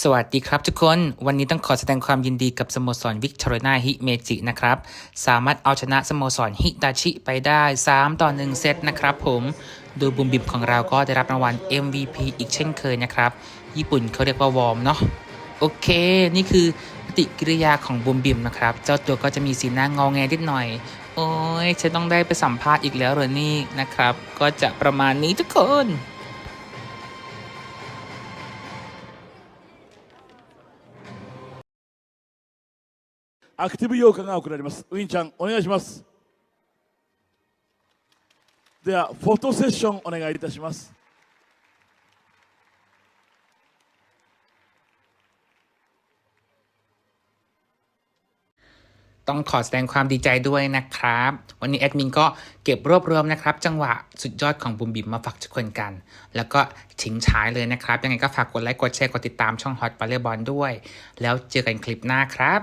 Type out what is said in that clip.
สวัสดีครับทุกคน วันนี้ต้องขอแสดงความยินดีกับสโมสรวิกตอรีนาฮิเมจินะครับ สามารถเอาชนะสโมสรฮิตาชิไปได้ 3 ต่อ 1 เซตนะครับผมโดยบุมบิมของเราก็ได้รับรางวัล MVP อีกเช่นเคยนะครับ ญี่ปุ่นเขาเรียกว่าวอร์มเนาะโอเค นี่คือปฏิกิริยาของบุมบิมนะครับ เจ้าตัวก็จะมีสีหน้างอแงนิดหน่อย โอ้ยฉันต้องได้ไปสัมภาษณ์อีกแล้วเหรอนี่นะครับ ก็จะประมาณนี้ทุกคน アクティブ評価が送られます。ウィンちゃん、お願いします。では、フォトセッションお願いいたします。 ต้องขอแสดงความดีใจด้วยนะครับ วันนี้แอดมินก็เก็บรวบรวมนะครับ จังหวะสุดยอดของบุมบิมมาฝากทุกคนกัน แล้วก็ทิ้งฉายเลยนะครับ ยังไงก็ฝากกดไลค์กดแชร์กดติดตามช่องฮอตบอลเลย์บอลด้วย แล้วเจอกันคลิปหน้าครับ